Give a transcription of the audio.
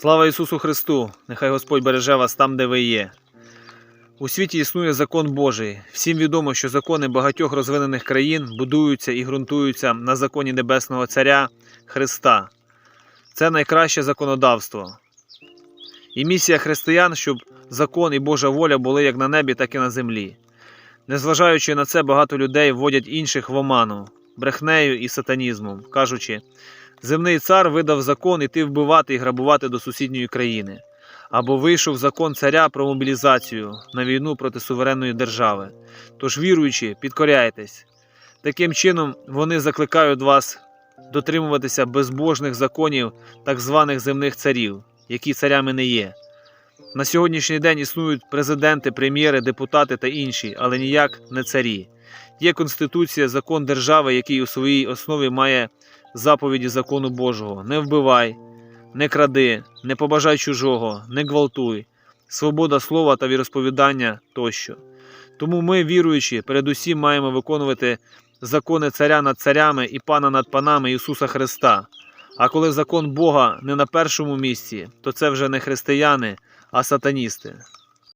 Слава Ісусу Христу! Нехай Господь береже вас там, де ви є. У світі існує закон Божий. Всім відомо, що закони багатьох розвинених країн будуються і ґрунтуються на законі Небесного Царя Христа. Це найкраще законодавство. І місія християн, щоб закон і Божа воля були як на небі, так і на землі. Незважаючи на це, багато людей вводять інших в оману, брехнею і сатанізмом, кажучи, земний цар видав закон іти вбивати і грабувати до сусідньої країни. Або вийшов закон царя про мобілізацію на війну проти суверенної держави. Тож, віруючи, підкоряйтесь. Таким чином, вони закликають вас дотримуватися безбожних законів так званих земних царів, які царями не є. На сьогоднішній день існують президенти, прем'єри, депутати та інші, але ніяк не царі. Є Конституція, закон держави, який у своїй основі має заповіді закону Божого: не вбивай, не кради, не побажай чужого, не гвалтуй, свобода слова та віросповідання тощо. Тому ми, віруючі, передусім маємо виконувати закони царя над царями і пана над панами Ісуса Христа. А коли закон Бога не на першому місці, то це вже не християни, а сатаністи.